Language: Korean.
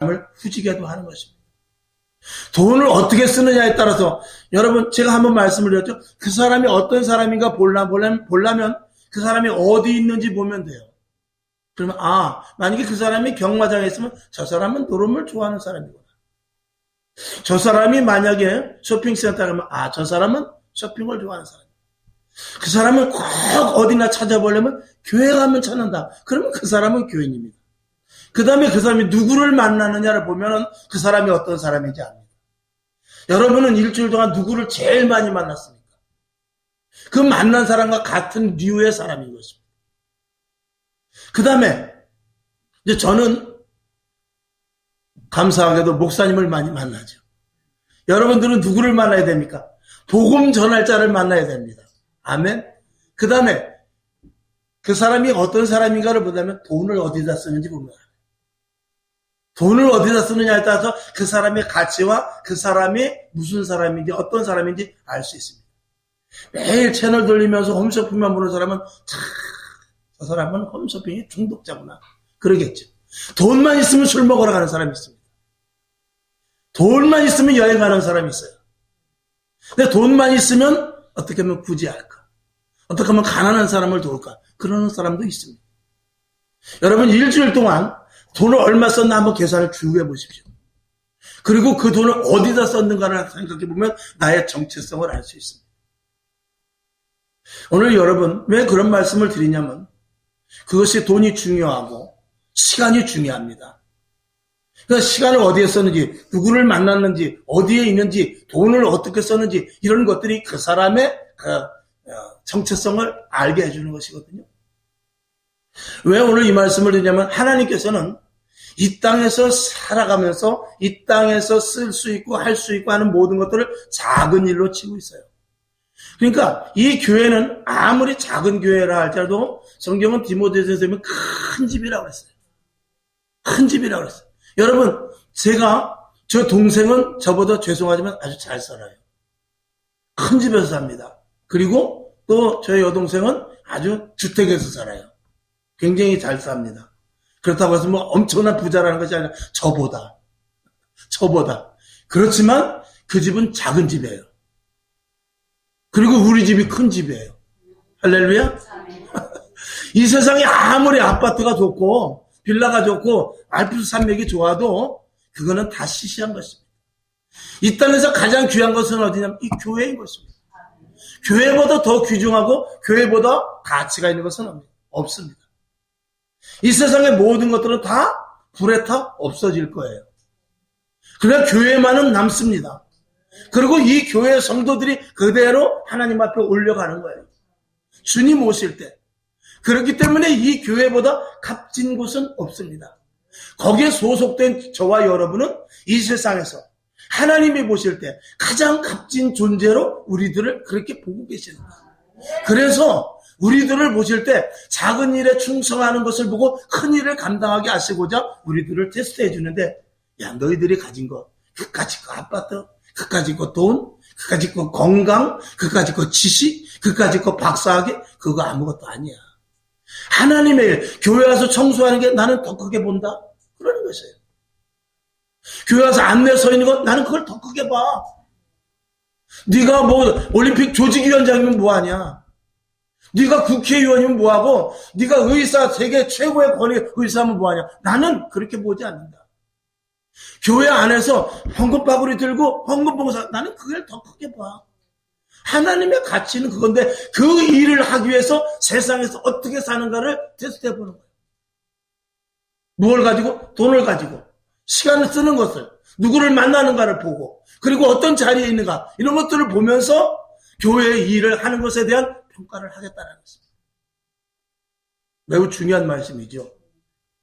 사람을 후지게도 하는 것입니다. 돈을 어떻게 쓰느냐에 따라서 여러분 제가 한번 말씀을 드렸죠. 그 사람이 어떤 사람인가 볼라, 볼라, 보려면 그 사람이 어디 있는지 보면 돼요. 그러면 아 만약에 그 사람이 경마장에 있으면 저 사람은 노름을 좋아하는 사람이구나. 저 사람이 만약에 쇼핑센터 가면 아 저 사람은 쇼핑을 좋아하는 사람. 그 사람은 꼭 어디나 찾아보려면 교회 가면 찾는다. 그러면 그 사람은 교인입니다. 그 다음에 그 사람이 누구를 만나느냐를 보면 그 사람이 어떤 사람인지 압니다. 여러분은 일주일 동안 누구를 제일 많이 만났습니까? 그 만난 사람과 같은 류의 사람인 것입니다. 그 다음에 이제 저는 감사하게도 목사님을 많이 만나죠. 여러분들은 누구를 만나야 됩니까? 복음 전할 자를 만나야 됩니다. 아멘. 그 다음에 그 사람이 어떤 사람인가를 보자면 돈을 어디다 쓰는지 보면 돈을 어디다 쓰느냐에 따라서 그 사람의 가치와 그 사람이 무슨 사람인지 어떤 사람인지 알 수 있습니다. 매일 채널 돌리면서 홈쇼핑만 보는 사람은 참, 저 사람은 홈쇼핑이 중독자구나. 그러겠죠. 돈만 있으면 술 먹으러 가는 사람이 있습니다. 돈만 있으면 여행 가는 사람이 있어요. 근데 돈만 있으면 어떻게 하면 구제할까? 어떻게 하면 가난한 사람을 도울까? 그러는 사람도 있습니다. 여러분 일주일 동안 돈을 얼마 썼나 한번 계산을 쭉 해보십시오. 그리고 그 돈을 어디다 썼는가를 생각해 보면 나의 정체성을 알 수 있습니다. 오늘 여러분 왜 그런 말씀을 드리냐면 그것이 돈이 중요하고 시간이 중요합니다. 그러니까 시간을 어디에 썼는지, 누구를 만났는지, 어디에 있는지, 돈을 어떻게 썼는지 이런 것들이 그 사람의 그 어, 정체성을 알게 해주는 것이거든요. 왜 오늘 이 말씀을 드리냐면 하나님께서는 이 땅에서 살아가면서 이 땅에서 쓸 수 있고 할 수 있고 하는 모든 것들을 작은 일로 치고 있어요. 그러니까 이 교회는 아무리 작은 교회라 할지라도 성경은 디모데전서에 보면 큰 집이라고 했어요. 큰 집이라고 했어요. 여러분 제가 저 동생은 저보다 죄송하지만 아주 잘 살아요. 큰 집에서 삽니다. 그리고 또 저희 여동생은 아주 주택에서 살아요. 굉장히 잘 삽니다. 그렇다고 해서 뭐 엄청난 부자라는 것이 아니라 저보다. 저보다. 그렇지만 그 집은 작은 집이에요. 그리고 우리 집이 큰 집이에요. 할렐루야? 이 세상에 아무리 아파트가 좋고 빌라가 좋고 알프스 산맥이 좋아도 그거는 다 시시한 것입니다. 이 땅에서 가장 귀한 것은 어디냐면 이 교회인 것입니다. 교회보다 더 귀중하고 교회보다 가치가 있는 것은 없습니다. 이 세상의 모든 것들은 다 불에 타 없어질 거예요. 그러나 교회만은 남습니다. 그리고 이 교회 성도들이 그대로 하나님 앞에 올려가는 거예요. 주님 오실 때. 그렇기 때문에 이 교회보다 값진 곳은 없습니다. 거기에 소속된 저와 여러분은 이 세상에서 하나님이 보실 때 가장 값진 존재로 우리들을 그렇게 보고 계시는 거예요. 그래서 우리들을 보실 때 작은 일에 충성하는 것을 보고 큰 일을 감당하게 하시고자 우리들을 테스트해 주는데 야 너희들이 가진 거 그까짓 거 아파트 그까짓 거 돈, 그까짓 거 건강, 그까짓 거 지식, 그까짓 거 박사학위 그거 아무것도 아니야. 하나님의 교회 와서 청소하는 게 나는 더 크게 본다. 그러는 것이에요. 교회 와서 안내 서 있는 거 나는 그걸 더 크게 봐. 네가 뭐 올림픽 조직위원장이면 뭐하냐? 네가 국회의원이면 뭐하고 네가 의사 세계 최고의 권위 의사면 뭐하냐? 나는 그렇게 보지 않는다. 교회 안에서 헌금바구리 들고 헌금 봉사 나는 그걸 더 크게 봐. 하나님의 가치는 그건데 그 일을 하기 위해서 세상에서 어떻게 사는가를 테스트해 보는 거예요. 가지고? 돈을 가지고 시간을 쓰는 것을 누구를 만나는가를 보고 그리고 어떤 자리에 있는가 이런 것들을 보면서 교회의 일을 하는 것에 대한 평가를 하겠다는 것입니다. 매우 중요한 말씀이죠.